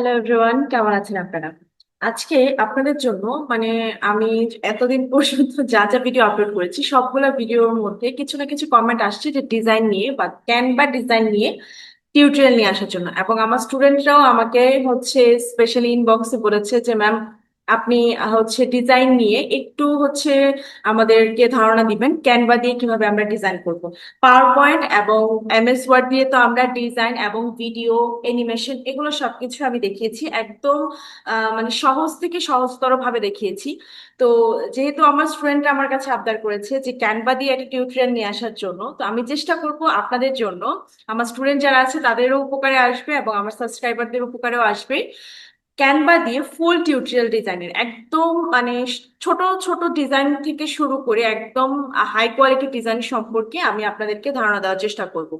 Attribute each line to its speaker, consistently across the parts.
Speaker 1: Hello everyone কেমন আছেন আপনারা? আজকে আপনাদের জন্য মানে আমি এতদিন পর্যন্ত যা যা ভিডিও আপলোড করেছি, সবগুলা ভিডিওর মধ্যে কিছু না কিছু কমেন্ট আসছে যে ডিজাইন নিয়ে বা ক্যানভা ডিজাইন নিয়ে টিউটোরিয়াল নিয়ে আসার জন্য। এবং আমার স্টুডেন্টরাও আমাকে হচ্ছে স্পেশালি ইনবক্সে বলেছে যে ম্যাম আপনি হচ্ছে ডিজাইন নিয়ে একটু হচ্ছে আমাদেরকে ধারণা দিবেন ক্যানভা দিয়ে কীভাবে আমরা ডিজাইন করব। পাওয়ার পয়েন্ট এবং এমএস ওয়ার্ড দিয়ে তো আমরা ডিজাইন এবং ভিডিও অ্যানিমেশন এগুলো সবকিছু আমি দেখিয়েছি, একদম মানে সহজ থেকে সহজতর ভাবে দেখিয়েছি। তো যেহেতু আমার স্টুডেন্ট আমার কাছে আবদার করেছে যে ক্যানভা দিয়ে একটা টিউটোরিয়াল নিয়ে আসার জন্য, তো আমি চেষ্টা করব আপনাদের জন্য। আমার স্টুডেন্ট যারা আছে তাদেরও উপকারে আসবে এবং আমার সাবস্ক্রাইবারদের উপকারেও আসবে। ক্যানভা দিয়ে ফুল টিউটোরিয়াল ডিজাইনের একদম মানে ছোট ছোট ডিজাইন থেকে শুরু করে একদম হাই কোয়ালিটি ডিজাইন সম্পর্কে আমি আপনাদেরকে ধারণা দেওয়ার চেষ্টা করব।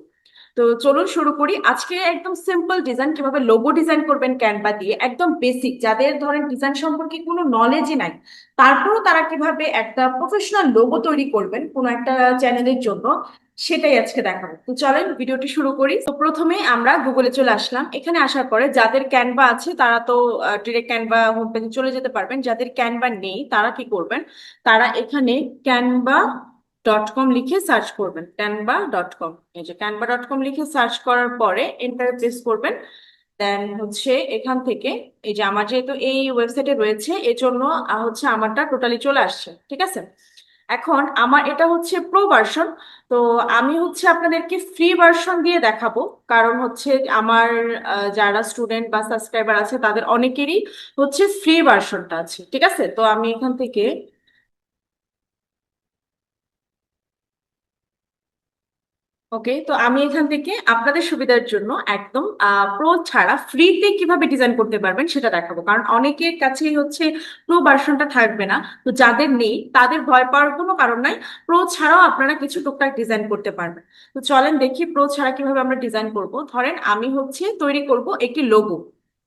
Speaker 1: তো চলুন শুরু করি। আজকে একদম সিম্পল ডিজাইন কীভাবে লোগো ডিজাইন করবেন ক্যানভা দিয়ে, একদম বেসিক যাদের ধরেন ডিজাইন সম্পর্কে কোনো নলেজই নাই, তারপরও তারা কীভাবে একটা প্রফেশনাল লোগো তৈরি করবেন কোনো একটা চ্যানেলের জন্য, সেটাই আজকে দেখাবো। তো চলেন ভিডিওটি শুরু করি। তো প্রথমে আমরা গুগলে চলে আসলাম। এখানে আসার পরে যাদের ক্যানভা আছে, তারা তো ডিরেক্ট ক্যানভা হোম পেজে চলে যেতে পারবেন। যাদের ক্যানভা নেই, তারা কি করবেন? তারা এখানে ক্যানভা ডট কম লিখে সার্চ করবেন। ক্যানভা ডট কম এই যে ক্যানভা ডট কম লিখে সার্চ করার পরে এন্টার প্রেস করবেন। দেন হচ্ছে এখান থেকে এই যে আমার যেহেতু এই ওয়েবসাইটে রয়েছে, এজন্য হচ্ছে আমারটা টোটালি চলে আসছে, ঠিক আছে? এখন আমার এটা হচ্ছে প্রো ভার্সন তো আমি হচ্ছে আপনাদেরকে ফ্রি ভার্সন দিয়ে দেখাবো। কারণ হচ্ছে আমার যারা স্টুডেন্ট বা সাবস্ক্রাইবার আছে, তাদের অনেকেরই হচ্ছে ফ্রি ভার্সনটা আছে, ঠিক আছে? তো আমি এখান থেকে ওকে তো আমি এখান থেকে আপনাদের সুবিধার জন্য একদম প্রো ছাড়া ফ্রিতে কীভাবে ডিজাইন করতে পারবেন সেটা দেখাবো। কারণ অনেকের কাছেই হচ্ছে প্রো ভার্সনটা থাকবে না। তো যাদের নেই, তাদের ভয় পাওয়ার কোনো কারণ নাই। প্রো ছাড়াও আপনারা কিছু টুকটাক ডিজাইন করতে পারবেন। তো চলেন দেখি প্রো ছাড়া কীভাবে আমরা ডিজাইন করব। ধরেন আমি হচ্ছে তৈরি করব একটি লোগো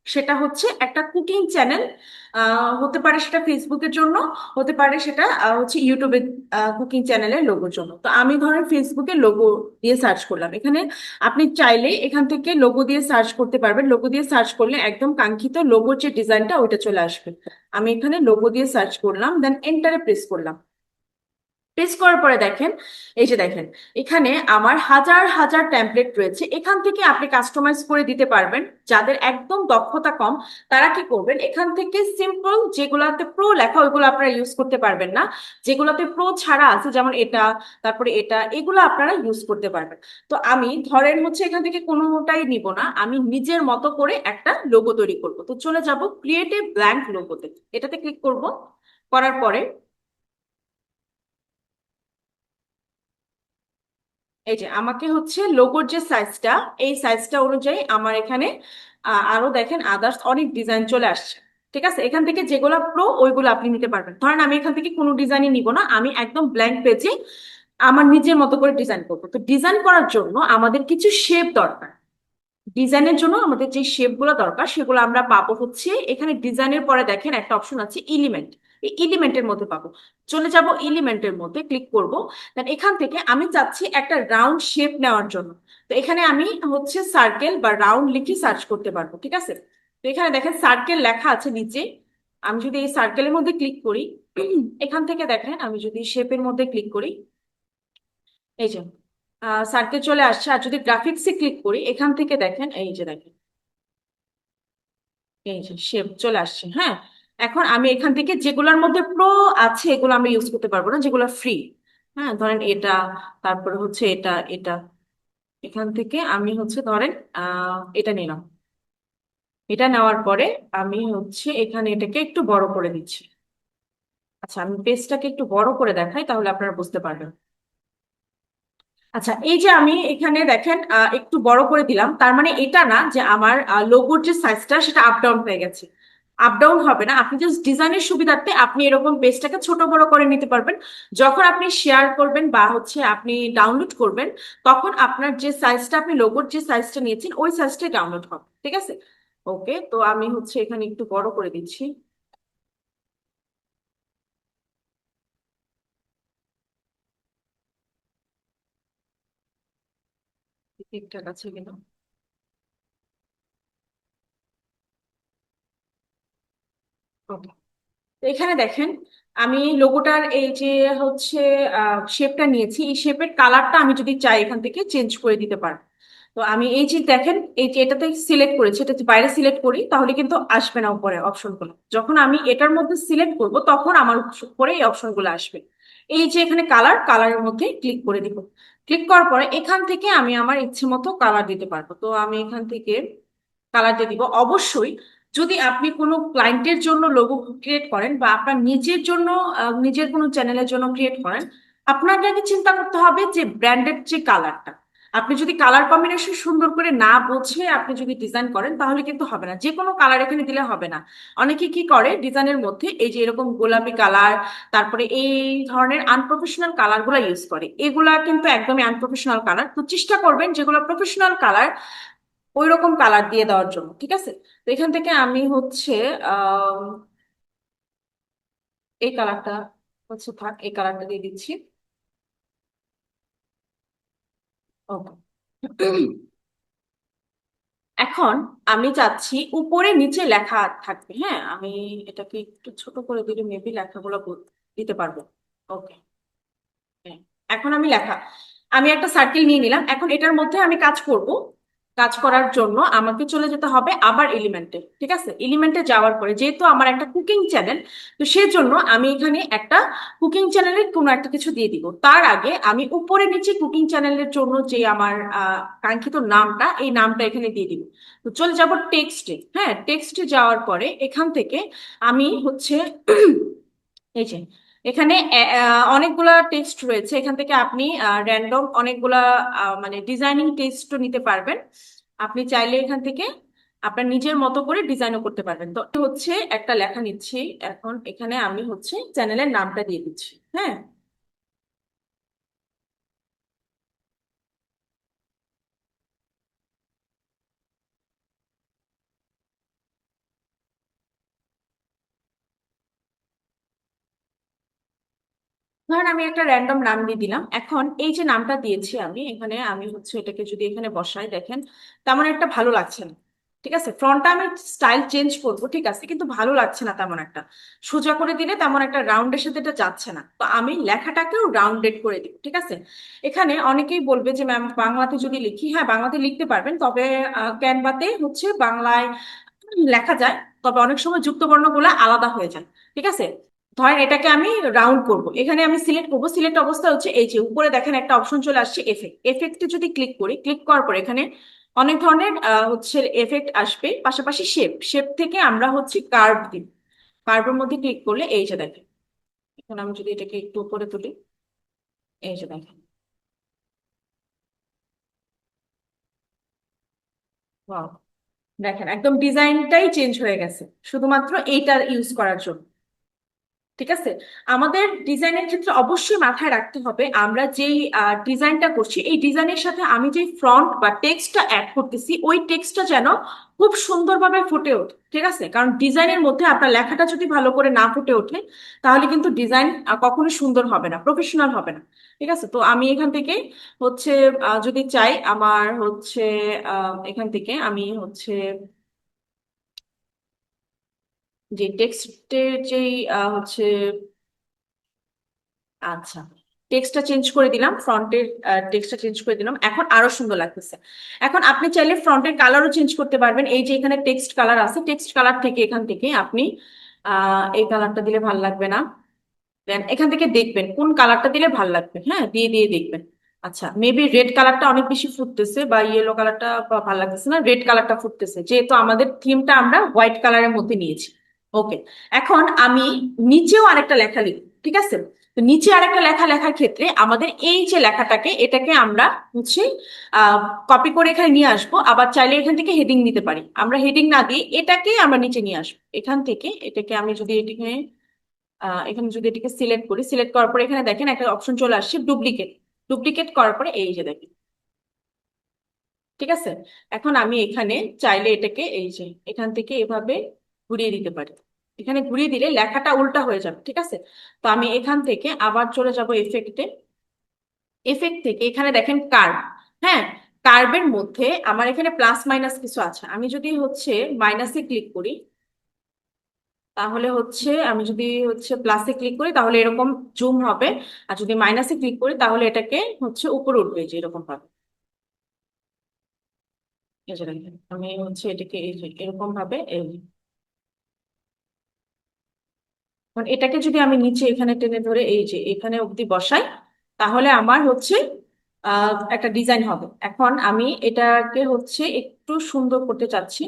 Speaker 1: সেটা হচ্ছে একটা কুকিং চ্যানেল হতে পারে সেটা ফেসবুকের জন্য, হতে পারে সেটা হচ্ছে ইউটিউবে কুকিং চ্যানেলের লোগোর জন্য। তো আমি ধরেন ফেসবুকে লোগো দিয়ে সার্চ করলাম। এখানে আপনি চাইলে এখান থেকে লোগো দিয়ে সার্চ করতে পারবেন। লোগো দিয়ে সার্চ করলে একদম কাঙ্ক্ষিত লোগোর যে ডিজাইনটা ওইটা চলে আসবে। আমি এখানে লোগো দিয়ে সার্চ করলাম দেন এন্টারে প্রেস করলাম। প্রেস করার পরে দেখেন, এই যে দেখেন, এখানে আমার হাজার হাজার ট্যাম্পলেট রয়েছে। এখান থেকে আপনি কাস্টমাইজ করে দিতে পারবেন। যাদের একদম দক্ষতা কম, তারা কি করবেন? এখান থেকে সিম্পল যেগুলাতে প্রো লেখা, ওইগুলো আপনারা ইউজ করতে পারবেন না। যেগুলোতে প্রো ছাড়া আছে, যেমন এটা, তারপরে এটা, এগুলো আপনারা ইউজ করতে পারবেন। তো আমি ধরেন হচ্ছে এখান থেকে কোনোটাই নিব না, আমি নিজের মতো করে একটা লোগো তৈরি করব। তো চলে যাব ক্রিয়েটিভ ব্ল্যাঙ্ক লোগোতে এটাতে ক্লিক করব। করার পরে এই যে আমাকে হচ্ছে লোগোর যে সাইজটা এই সাইজটা অনুযায়ী আমার এখানে আরও দেখেন আদার্স অনেক ডিজাইন চলে আসছে। ঠিক আছে? এখান থেকে যেগুলো প্রো ওইগুলো আপনি নিতে পারবেন। ধরেন আমি এখান থেকে কোনো ডিজাইনই নিব না, আমি একদম ব্ল্যাঙ্ক পেজে আমার নিজের মতো করে ডিজাইন করব। তো ডিজাইন করার জন্য আমাদের কিছু শেপ দরকার। ডিজাইনের জন্য আমাদের যে শেপগুলো দরকার, সেগুলো আমরা পাবো হচ্ছে, এখানে ডিজাইনের পরে দেখেন একটা অপশন আছে ইলিমেন্ট এই এলিমেন্টের মধ্যে পাবো। চলে যাব এলিমেন্টের মধ্যে ক্লিক করব। দেন এখান থেকে আমি চাচ্ছি একটা রাউন্ড শেপ নেওয়ার জন্য। তো এখানে আমি হচ্ছে সার্কেল বা রাউন্ড লিখে সার্চ করতে পারব, ঠিক আছে? তো এখানে দেখেন সার্কেল লেখা আছে নিচে। আমি যদি এই সার্কেলের মধ্যে ক্লিক করি, এখান থেকে দেখেন আমি যদি শেপের মধ্যে ক্লিক করি, এই যে সার্কেল চলে আসছে। আর যদি গ্রাফিক্সে ক্লিক করি, এখান থেকে দেখেন, এই যে দেখেন। এই যে শেপ চলে আসছে হ্যাঁ? এখন আমি এখান থেকে যেগুলোর মধ্যে প্রো আছে, এগুলো আমি ইউজ করতে পারব না, যেগুলো ফ্রি হ্যাঁ ধরেন এটা, তারপরে হচ্ছে এটা এটা। এখান থেকে আমি হচ্ছে, ধরেন এটা নিলাম। এটা নেওয়ার পরে আমি হচ্ছে এখানে এটাকে একটু বড় করে দিচ্ছি। আচ্ছা আমি পেজটাকে একটু বড় করে দেখাই, তাহলে আপনারা বুঝতে পারবেন। আচ্ছা এই যে আমি এখানে দেখেন একটু বড় করে দিলাম। তার মানে এটা না যে আমার লোগোর যে সাইজটা সেটা আপ ডাউন হয়ে গেছে। আপ ডাউন হবে না। আপনি জাস্ট ডিজাইনের সুবিধার্থে আপনি এরকম পেজটাকে ছোট বড় করে নিতে পারবেন। যখন আপনি শেয়ার করবেন বা হচ্ছে আপনি ডাউনলোড করবেন, তখন আপনার যে সাইজটা আপনি লোগোর যে সাইজটা নিয়েছেন, ওই সাইজটাই ডাউনলোড হবে। ঠিক আছে? ওকে তো আমি হচ্ছে এখানে একটু বড় করে দিচ্ছি। ঠিকঠাক আছে কিনা? এখানে দেখেন, আমি লোগোটার এই যে হচ্ছে শেপটা নিয়েছি, এই শেপের কালারটা আমি যদি চাই এখান থেকে চেঞ্জ করে দিতে পার। তো আমি এই যে দেখেন, এই যে এটাতে সিলেক্ট করেছি এটা বাইরে সিলেক্ট করি, তাহলে কিন্তু আসবে না উপরে অপশনগুলো যখন আমি এটার মধ্যে সিলেক্ট করব, তখন আমার উপরে এই অপশনগুলো আসবে। এই যে এখানে কালার কালারের মধ্যে ক্লিক করে দিব। ক্লিক করার পরে এখান থেকে আমি আমার ইচ্ছে মতো কালার দিতে পারব। তো আমি এখান থেকে কালার দিয়ে দিব। অবশ্যই যদি আপনি কোনো ক্লায়েন্টের জন্য লোগো ক্রিয়েট করেন বা আপনার নিজের জন্য নিজের কোনো চ্যানেলের জন্য ক্রিয়েট করেন আপনাকে আগে চিন্তা করতে হবে যে ব্র্যান্ডেড যে কালারটা আপনি যদি কালার কম্বিনেশন সুন্দর করে না বুঝে আপনি যদি ডিজাইন করেন, তাহলে কিন্তু হবে না। যে কোনো কালার এখানে দিলে হবে না। অনেকে কি করে ডিজাইনের মধ্যে এই যে এরকম গোলাপি কালার তারপরে এই ধরনের আনপ্রফেশনাল কালারগুলা ইউজ করে। এগুলা কিন্তু একদমই আনপ্রফেশনাল কালার তো চেষ্টা করবেন যেগুলো প্রফেশনাল কালার ওই রকম কালার দিয়ে দেওয়ার জন্য, ঠিক আছে? তো এখান থেকে আমি হচ্ছে এই কালারটা হচ্ছে থাক, এই কালারটা দিয়ে দিচ্ছি। এখন আমি চাচ্ছি উপরে নিচে লেখা থাকবে হ্যাঁ? আমি এটাকে একটু ছোট করে দিলে মেবি লেখাগুলো দিতে পারব। ওকে এখন আমি লেখা। আমি একটা সার্কেল নিয়ে নিলাম। এখন এটার মধ্যে আমি কাজ করব কাজ করার জন্য আমাকে চলে যেতে হবে আবার এলিমেন্টে ঠিক আছে? এলিমেন্টে যাওয়ার পরে, যেহেতু আমার একটা কুকিং চ্যানেল তো সেজন্য আমি এখানে একটা কুকিং চ্যানেলের কোনো একটা কিছু দিয়ে দিব। তার আগে আমি উপরে নিচে কুকিং চ্যানেলের জন্য যে আমার কাঙ্ক্ষিত নামটা, এই নামটা এখানে দিয়ে দিব। তো চলে যাব টেক্সটে হ্যাঁ? টেক্সটে যাওয়ার পরে এখান থেকে আমি হচ্ছে, এই যে এখানে অনেকগুলা টেক্সট রয়েছে। এখান থেকে আপনি র্যান্ডম অনেকগুলা মানে ডিজাইনিং টেক্সটও নিতে পারবেন। আপনি চাইলে এখান থেকে আপনার নিজের মতো করে ডিজাইনও করতে পারবেন। তো হচ্ছে একটা লেখা নিচ্ছি। এখন এখানে আমি হচ্ছে চ্যানেলের নামটা দিয়ে দিচ্ছি। হ্যাঁ? ধরেন আমি একটা র্যান্ডম নাম দিয়ে দিলাম। এখন এই যে নামটা দিয়েছি আমি, এখানে আমি হচ্ছে এটাকে যদি এখানে বসাই, দেখেন, তেমন একটা ভালো লাগছে না। ঠিক আছে? ফ্রন্টটা আমি স্টাইল চেঞ্জ করব, ঠিক আছে? কিন্তু ভালো লাগছে না তেমন একটা। সোজা করে দিলে তেমন একটা রাউন্ডের সাথে এটা যাচ্ছে না। তো আমি লেখাটাকেও রাউন্ডেড করে দিব, ঠিক আছে? এখানে অনেকেই বলবে যে, ম্যাম, বাংলাতে যদি লিখি হ্যাঁ বাংলাতে লিখতে পারবেন। তবে ক্যানভাতে হচ্ছে বাংলায় লেখা যায়। তবে অনেক সময় যুক্ত বর্ণগুলো আলাদা হয়ে যায়। ঠিক আছে? ধরেন এটাকে আমি রাউন্ড করব। এখানে আমি সিলেক্ট করব। সিলেক্ট অবস্থা হচ্ছে এই যে, উপরে দেখেন একটা অপশন চলে আসছে এফেক্ট এফেক্টে যদি ক্লিক করি ক্লিক করার পর এখানে অনেক ধরনের হচ্ছে এফেক্ট আসবে। পাশাপাশি শেপ শেপ থেকে আমরা হচ্ছে কার্ভ দিই। কার্ভের মধ্যে ক্লিক করলে এই যে দেখেন, এখন আমি যদি এটাকে একটু উপরে তুলি, এই যে দেখেন। দেখেন, একদম ডিজাইনটাই চেঞ্জ হয়ে গেছে। শুধুমাত্র এইটা ইউজ করার জন্য। ঠিক আছে? আমাদের ডিজাইনের ক্ষেত্রে অবশ্যই মাথায় রাখতে হবে, আমরা যেই ডিজাইনটা করছি, এই ডিজাইনের সাথে আমি যে ফ্রন্ট বা টেক্সটটা অ্যাড করতেছি, ওই টেক্সটটা যেন খুব সুন্দরভাবে ফুটে ওঠে, ঠিক আছে? কারণ ডিজাইনের মধ্যে আপনার লেখাটা যদি ভালো করে না ফুটে ওঠে, তাহলে কিন্তু ডিজাইন কখনো সুন্দর হবে না প্রফেশনাল হবে না, ঠিক আছে? তো আমি এখান থেকে হচ্ছে যদি চাই, আমার হচ্ছে এখান থেকে আমি হচ্ছে যে টেক্সটের যেই হচ্ছে আচ্ছা টেক্সটটা চেঞ্জ করে দিলাম, ফ্রন্টের টেক্সটটা চেঞ্জ করে দিলাম, এখন আরও সুন্দর লাগতেছে। এখন আপনি চাইলে ফ্রন্টের কালারও চেঞ্জ করতে পারবেন, এই যে এখানে টেক্সট কালার আছে, টেক্সট কালার থেকে এখান থেকে আপনি এই কালারটা দিলে ভালো লাগবে না। দেন এখান থেকে দেখবেন, কোন কালারটা দিলে ভালো লাগবে হ্যাঁ দিয়ে দিয়ে দেখবেন। আচ্ছা মেবি রেড কালারটা অনেক বেশি ফুটতেছে বা ইয়েলো কালারটা ভালো লাগতেছে না রেড কালারটা ফুটতেছে। যেহেতু আমাদের থিমটা আমরা হোয়াইট কালারের মধ্যে নিয়েছি। ওকে এখন আমি নিচেও আরেকটা লেখা লিখব, ঠিক আছে? তো নিচে আরেকটা লেখা লেখার ক্ষেত্রে আমাদের এই যে লেখাটাকে, এটাকে আমরা হচ্ছে কপি করে এখানে নিয়ে আসব। আবার চাইলে এখান থেকে হেডিং নিতে পারি। আমরা হেডিং না দিয়ে এটাকে আমরা নিচে নিয়ে আসব। এখান থেকে এটাকে আমি যদি এটিকে এখানে যদি এটিকে সিলেক্ট করি সিলেক্ট করার পরে এখানে দেখেন একটা অপশন চলে আসছে ডুপ্লিকেট ডুপ্লিকেট করার পরে এই যে দেখেন। ঠিক আছে? এখন আমি এখানে চাইলে এটাকে এই যে, এখান থেকে এভাবে ঘুরিয়ে দিতে পারি। এখানে ঘুরিয়ে দিলে লেখাটা উল্টা হয়ে যাবে, ঠিক আছে? তো আমি এখান থেকে আবার চলে যাব এফেক্টে এফেক্ট থেকে এখানে দেখেন কার্ভ হ্যাঁ? কার্ভের মধ্যে আমার এখানে প্লাস মাইনাস কিছু আছে। আমি যদি হচ্ছে মাইনাসে ক্লিক করি, তাহলে হচ্ছে আমি যদি হচ্ছে প্লাসে ক্লিক করি, তাহলে এরকম জুম হবে। আর যদি মাইনাসে ক্লিক করি, তাহলে এটাকে হচ্ছে উপরে উঠবে যে এরকম ভাবে। আমি হচ্ছে এটাকে এরকম ভাবে এখন এটাকে যদি আমি নিচে এখানে টেনে ধরে এই যে এখানে অবধি বসাই, তাহলে আমার হচ্ছে একটা ডিজাইন হবে। এখন আমি এটাকে হচ্ছে একটু সুন্দর করতে চাচ্ছি।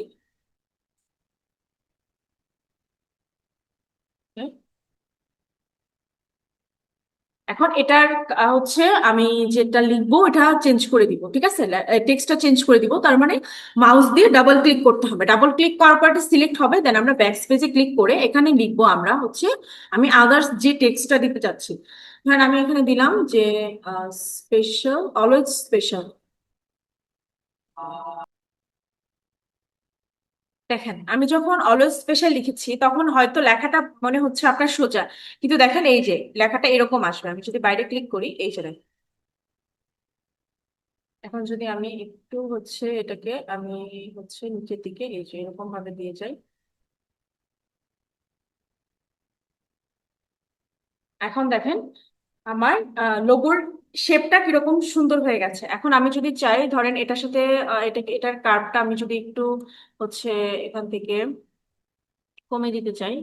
Speaker 1: এখন এটার হচ্ছে আমি যেটা লিখব এটা চেঞ্জ করে দিব, ঠিক আছে? টেক্সটটা চেঞ্জ করে দিব, তার মানে মাউস দিয়ে ডাবল ক্লিক করতে হবে। ডাবল ক্লিক করার পর সিলেক্ট হবে দেন আমরা ব্যাক স্পেসে ক্লিক করে এখানে লিখব আমরা হচ্ছে, আমি আদার্স যে টেক্সটটা দিতে চাচ্ছি। ধরেন আমি এখানে দিলাম যে স্পেশাল অলওয়েজ স্পেশাল দেখেন, আমি যখন অলওয়েজ স্পেশাল লিখেছি, তখন হয়তো লেখাটা মনে হচ্ছে আপনার সোজা। কিন্তু দেখেন এই যে, লেখাটা এরকম আসবে। আমি যদি বাইরে ক্লিক করি, এই যে। এখন যদি আমি একটু হচ্ছে এটাকে, আমি হচ্ছে নিচের দিকে, এই যে এরকম ভাবে দিয়ে যাই। এখন দেখেন, আমার লোগোর শেপটা কীরকম সুন্দর হয়ে গেছে। এখন আমি যদি চাই, ধরেন এটার সাথে এটাকে এটার কার্ভটা আমি যদি একটু হচ্ছে এখান থেকে কমে দিতে চাই।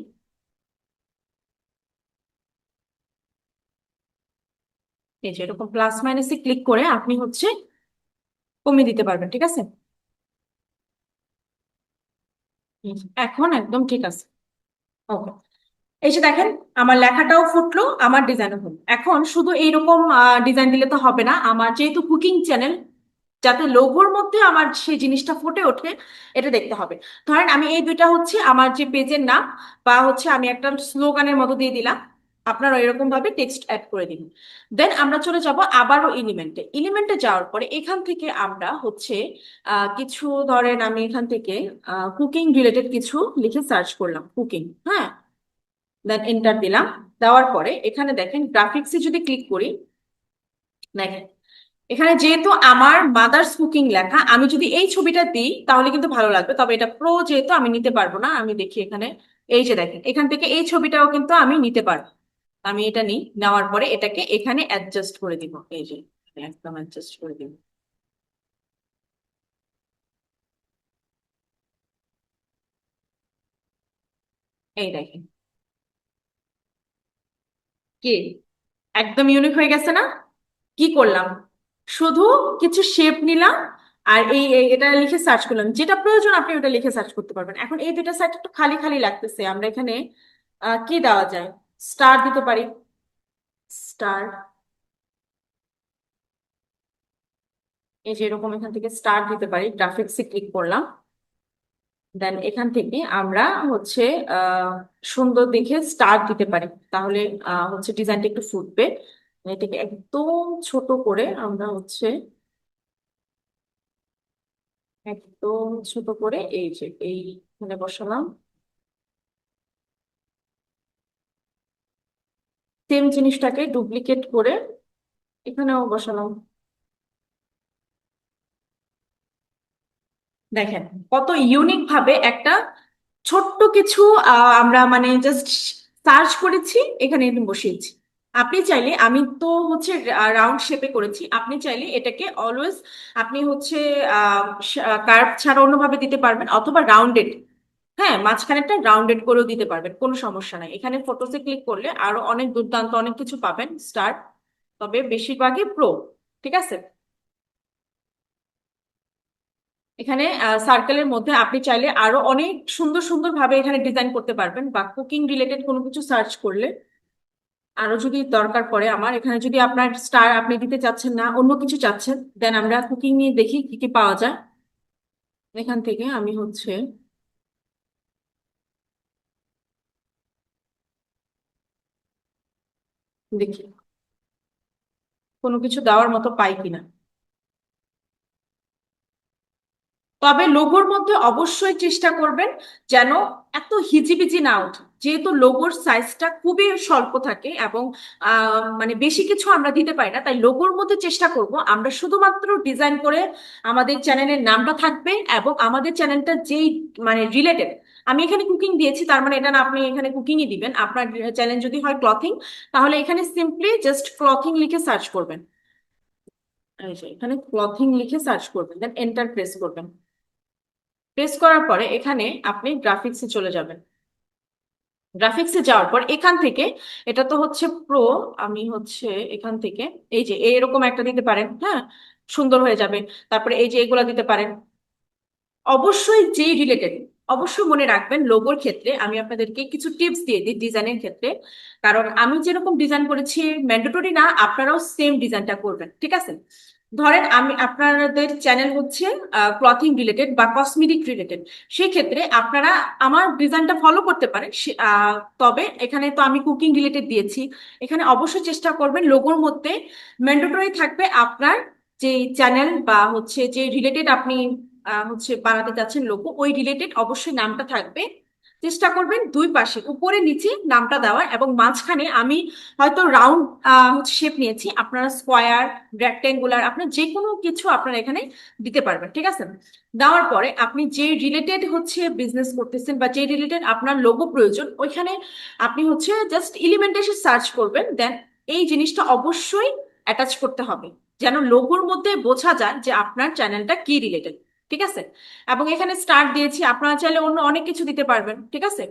Speaker 1: এই যে এরকম প্লাস মাইনাসে ক্লিক করে আপনি হচ্ছে কমিয়ে দিতে পারবেন, ঠিক আছে? এখন একদম ঠিক আছে। ওকে যে দেখেন, আমার লেখাটাও ফুটলো, আমার ডিজাইনও হলো। এখন শুধু এইরকম ডিজাইন দিলে তো হবে না। আমার যেহেতু কুকিং চ্যানেল যাতে লোগোর মধ্যে আমার সেই জিনিসটা ফুটে ওঠে, এটা দেখতে হবে। ধরেন আমি এই দুইটা হচ্ছে আমার যে পেজের নাম, বা হচ্ছে আমি একটা স্লোগানের মতো দিয়ে দিলাম, আপনারা এরকম ভাবে টেক্সট অ্যাড করে দিন দেন আমরা চলে যাব আবারও এলিমেন্টে এলিমেন্টে যাওয়ার পরে এখান থেকে আমরা হচ্ছে কিছু ধরেন আমি এখান থেকে কুকিং রিলেটেড কিছু লিখে সার্চ করলাম কুকিং হ্যাঁ? দেন এন্টার দিলাম। দেওয়ার পরে এখানে দেখেন গ্রাফিক্সে যদি ক্লিক করি, দেখেন, এখানে যেহেতু আমার মাদার্স কুকিং লেখা, আমি যদি এই ছবিটা দিই, তাহলে কিন্তু ভালো লাগবে। তবে এটা প্রো যেহেতু আমি নিতে পারব না, আমি দেখি এখানে, এই যে দেখেন, এখান থেকে এই ছবিটাও কিন্তু আমি নিতে পারব। আমি এটা নিই, নেওয়ার পরে এটাকে এখানে অ্যাডজাস্ট করে দিব। এই যে, একদম অ্যাডজাস্ট করে দিব। এই দেখেন কি? একদম ইউনিক হয়ে গেছে না? কি করলাম? শুধু কিছু শেপ নিলাম আর এই এটা লিখে সার্চ করলাম। যেটা প্রয়োজন আপনি ওটা লিখে সার্চ করতে পারবেন। এখন এই দুইটা সাইট একটু খালি খালি লাগতেছে। আমরা এখানে কি দেওয়া যায়? স্টার দিতে পারি। স্টার এই যে এরকম এখান থেকে স্টার দিতে পারি। গ্রাফিক্সে ক্লিক করলাম। দেন এখান থেকে আমরা হচ্ছে সুন্দর দেখে স্টার দিতে পারি। তাহলে হচ্ছে ডিজাইনটা একটু ফুটবে। এটাকে একদম ছোট করে আমরা হচ্ছে, একদম ছোট করে এই যে এই এইখানে বসালাম। সেম জিনিসটাকে ডুপ্লিকেট করে এখানেও বসালাম। দেখেন, কত ইউনিক ভাবে একটা ছোট্ট কিছু আমরা মানে জাস্ট সার্চ করেছি, এখানে বসিয়েছি। আপনি চাইলে, আমি তো হচ্ছে রাউন্ড শেপে করেছি, আপনি চাইলে এটাকে অলওয়েজ আপনি হচ্ছে কার্ভ ছাড়া অন্যভাবে দিতে পারবেন, অথবা রাউন্ডেড হ্যাঁ মাঝখানেটা রাউন্ডেড করেও দিতে পারবেন, কোনো সমস্যা নাই। এখানে ফটোসে ক্লিক করলে আরও অনেক দুর্দান্ত অনেক কিছু পাবেন স্টার তবে বেশিরভাগই প্রো ঠিক আছে? এখানে সার্কেলের মধ্যে আপনি চাইলে আরও অনেক সুন্দর সুন্দর ভাবে এখানে ডিজাইন করতে পারবেন বা কুকিং রিলেটেড কোনো কিছু সার্চ করলে। আরও যদি দরকার পড়ে আমার, এখানে যদি আপনার স্টার আপনি দিতে চাচ্ছেন না, অন্য কিছু চাচ্ছেন দেন আমরা কুকিং নিয়ে দেখি কি কি পাওয়া যায়। এখান থেকে আমি হচ্ছে দেখি। কোনো কিছু দেওয়ার মতো পাই কিনা। তবে লোগোর মধ্যে অবশ্যই চেষ্টা করবেন যেন এত হিজিবিজি না ওঠে। যেহেতু লোগোর সাইজটা খুবই স্বল্প থাকে এবং মানে বেশি কিছু আমরা দিতে পারি না, তাই লোগোর মধ্যে চেষ্টা করব। আমরা শুধুমাত্র ডিজাইন করে আমাদের চ্যানেলের নামটা থাকবে এবং আমাদের চ্যানেলটা যেই মানে রিলেটেড, আমি এখানে কুকিং দিয়েছি, তার মানে এটা না আপনি এখানে কুকিংই দিবেন। আপনার চ্যানেল যদি হয় ক্লথিং, তাহলে এখানে সিম্পলি জাস্ট ক্লথিং লিখে সার্চ করবেন। এখানে ক্লথিং লিখে সার্চ করবেন, দেন এন্টার প্রেস করবেন। প্রেস করার পরে এখানে আপনি গ্রাফিক্সে চলে যাবেন। গ্রাফিক্সে যাওয়ার পর এখান থেকে, এটা তো হচ্ছে প্রো আমি হচ্ছে এখান থেকে, এই যে এরকম একটা দিতে পারেন হ্যাঁ? সুন্দর হয়ে যাবে। তারপরে এই যে এগুলা দিতে পারেন। অবশ্যই যে রিলেটেড অবশ্যই মনে রাখবেন লোগোর ক্ষেত্রে আমি আপনাদেরকে কিছু টিপস দিয়ে দিই ডিজাইনের ক্ষেত্রে। কারণ আমি যেরকম ডিজাইন করেছি ম্যান্ডেটরি না, আপনারাও সেম ডিজাইনটা করবেন, ঠিক আছে? ধরেন আমি আপনাদের চ্যানেল হচ্ছে ক্লথিং রিলেটেড বা কসমেটিক রিলেটেড সেই ক্ষেত্রে আপনারা আমার ডিজাইনটা ফলো করতে পারেন তবে এখানে তো আমি কুকিং রিলেটেড দিয়েছি। এখানে অবশ্যই চেষ্টা করবেন লোগোর মধ্যে ম্যান্ডেটরি থাকবে আপনার যে চ্যানেল বা হচ্ছে যে রিলেটেড আপনি হচ্ছে বানাতে চাচ্ছেন লোগো ওই রিলেটেড অবশ্যই নামটা থাকবে। চেষ্টা করবেন দুই পাশে, উপরে নিচে নামটা দেওয়ার এবং মাঝখানে আমি হয়তো রাউন্ড হচ্ছে শেপ নিয়েছি, আপনারা স্কোয়ার রেক্টেঙ্গুলার আপনার যে কোনো কিছু আপনারা এখানে দিতে পারবেন, ঠিক আছে? দেওয়ার পরে আপনি যে রিলেটেড হচ্ছে বিজনেস করতেছেন বা যে রিলেটেড আপনার লোগো প্রয়োজন, ওইখানে আপনি হচ্ছে জাস্ট এলিমেন্ট এসে সার্চ করবেন দেন এই জিনিসটা অবশ্যই অ্যাটাচ করতে হবে, যেন লোগোর মধ্যে বোঝা যায় যে আপনার চ্যানেলটা কি রিলেটেড ঠিক আছে? এবং এখানে স্টার্ট দিয়েছি, আপনারা চাইলে অন্য, অনেক কিছু দিতে পারবেন, ঠিক আছে?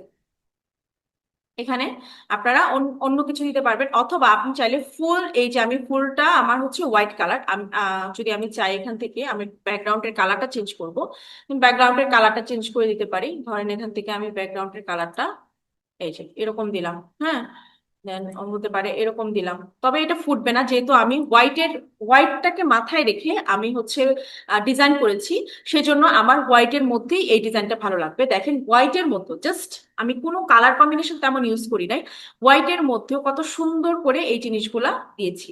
Speaker 1: এখানে আপনারা অন্য কিছু দিতে পারবেন, অথবা আপনি চাইলে ফুল, এই যে আমি ফুলটা, আমার হচ্ছে হোয়াইট কালার যদি আমি চাই এখান থেকে, আমি ব্যাকগ্রাউন্ডের কালারটা চেঞ্জ করব। ব্যাকগ্রাউন্ডের কালারটা চেঞ্জ করে দিতে পারি। ধরেন এখান থেকে আমি ব্যাকগ্রাউন্ডের কালারটা এই যে, এরকম দিলাম হ্যাঁ? হতে পারে এরকম দিলাম। তবে এটা ফুটবে না, যেহেতু আমি হোয়াইটের হোয়াইটটাকে মাথায় রেখে আমি হচ্ছে ডিজাইন করেছি, সেজন্য আমার হোয়াইটের মধ্যেই এই ডিজাইনটা ভালো লাগবে। দেখেন হোয়াইটের মতো জাস্ট আমি কোনো কালার কম্বিনেশন তেমন ইউজ করি নাই হোয়াইটের মধ্যেও কত সুন্দর করে এই জিনিসগুলা দিয়েছি।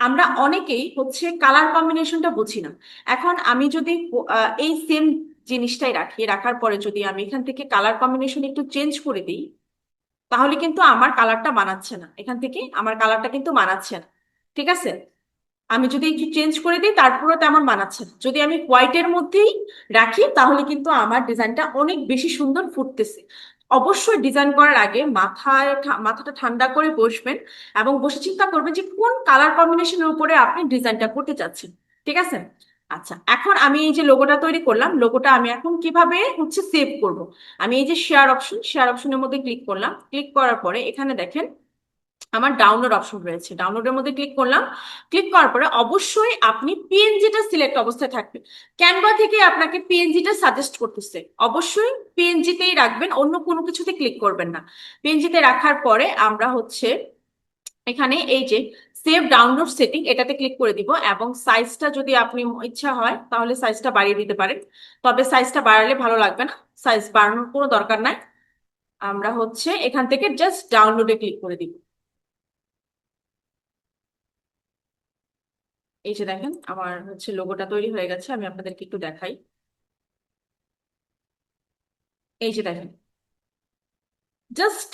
Speaker 1: আমরা অনেকেই হচ্ছে কালার কম্বিনেশনটা বুঝি না। এখন আমি যদি এই সেম জিনিসটাই রাখি, রাখার পরে যদি আমি এখান থেকে কালার কম্বিনেশন একটু চেঞ্জ করে দিই তাহলে কিন্তু আমার কালারটা মানাচ্ছে না। এখান থেকে আমার কালারটা কিন্তু মানাচ্ছে না। ঠিক আছে? আমি যদি একটু চেঞ্জ করে দিই তারপরে তেমন মানাচ্ছে না। যদি আমি হোয়াইটের মধ্যেই রাখি, তাহলে কিন্তু আমার ডিজাইনটা অনেক বেশি সুন্দর ফুটতেছে। অবশ্যই ডিজাইন করার আগে মাথায় মাথাটা ঠান্ডা করে বসবেন এবং বসে চিন্তা করবেন যে কোন কালার কম্বিনেশনের উপরে আপনি ডিজাইনটা করতে চাচ্ছেন। ঠিক আছে? আচ্ছা এখন আমি এই যে লোগোটা তৈরি করলাম লোগোটা আমি এখন কীভাবে হচ্ছে সেভ করব? আমি এই যে শেয়ার অপশন শেয়ার অপশনের মধ্যে ক্লিক করলাম ক্লিক করার পরে এখানে দেখেন আমার ডাউনলোড অপশন রয়েছে। ডাউনলোডের মধ্যে ক্লিক করলাম ক্লিক করার পরে অবশ্যই আপনি পিএনজিটা সিলেক্ট অবস্থায় থাকবে ক্যানভা থেকে আপনাকে পিএনজিটা সাজেস্ট করতেছে। অবশ্যই পিএনজিতেই রাখবেন, অন্য কোনো কিছুতে ক্লিক করবেন না। পিএনজিতে রাখার পরে আমরা হচ্ছে এখানে এই যে সেভ ডাউনলোড সেটিং এটাতে ক্লিক করে দিব এবং সাইজটা যদি আপনি ইচ্ছা হয় তাহলে সাইজটা বাড়িয়ে দিতে পারেন। তবে সাইজটা বাড়ালে ভালো লাগবে না সাইজ বাড়ানোর কোনো দরকার নাই। আমরা হচ্ছে এখান থেকে জাস্ট ডাউনলোডে ক্লিক করে দিব। এই যে দেখেন, আমার হচ্ছে লোগোটা তৈরি হয়ে গেছে, আমি আপনাদেরকে একটু দেখাই। এই যে দেখেন জাস্ট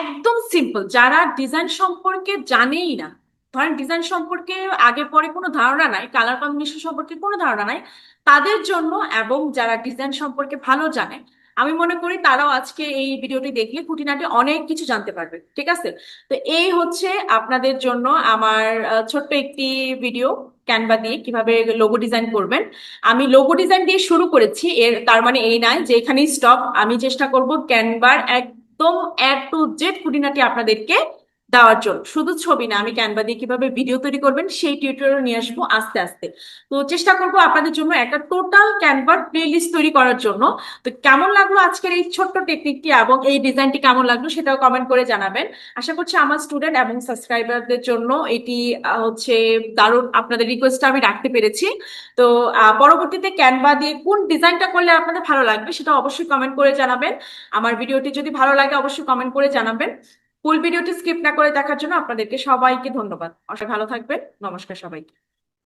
Speaker 1: একদম সিম্পল যারা ডিজাইন সম্পর্কে জানেই না, ধরেন ডিজাইন সম্পর্কে আগে পরে কোনো ধারণা নাই কালার কম্বিনেশন সম্পর্কে কোনো ধারণা নাই, তাদের জন্য এবং যারা ডিজাইন সম্পর্কে ভালো জানে, আমি মনে করি তারাও আজকে এই ভিডিওটি দেখলে খুঁটিনাটি অনেক কিছু জানতে পারবে, ঠিক আছে? তো এই হচ্ছে আপনাদের জন্য আমার ছোট্ট একটি ভিডিও ক্যানভা দিয়ে কীভাবে লোগো ডিজাইন করবেন। আমি লোগো ডিজাইন দিয়ে শুরু করেছি, এর, তার মানে এই নয় যে এখানেই স্টপ আমি চেষ্টা করব ক্যানভার একদম অ্যাড টু জেড খুঁটিনাটি আপনাদেরকে দেওয়ার জন্য। শুধু ছবি না, আমি ক্যানভা দিয়ে কীভাবে ভিডিও তৈরি করবেন সেই টিউটোরিয়াল নিয়ে আসব আস্তে আস্তে। তো চেষ্টা করব আপনাদের জন্য একটা টোটাল ক্যানভার প্লেলিস্ট তৈরি করার জন্য। তো কেমন লাগল আজকের এই ছোট্ট টেকনিকটি এবং এই ডিজাইনটি কেমন লাগল সেটাও কমেন্ট করে জানাবেন। আশা করছি আমার স্টুডেন্ট এবং সাবস্ক্রাইবারদের জন্য এটি হচ্ছে দারুণ আপনাদের রিকোয়েস্টটা আমি রাখতে পেরেছি। তো পরবর্তীতে ক্যানভা দিয়ে কোন ডিজাইনটা করলে আপনাদের ভালো লাগবে সেটা অবশ্যই কমেন্ট করে জানাবেন। আমার ভিডিওটি যদি ভালো লাগে অবশ্যই কমেন্ট করে জানাবেন। ফুল ভিডিওটি স্কিপ না করে দেখার জন্য আপনাদেরকে সবাইকে ধন্যবাদ। অসংখ্য ভালো থাকবেন। নমস্কার সবাইকে।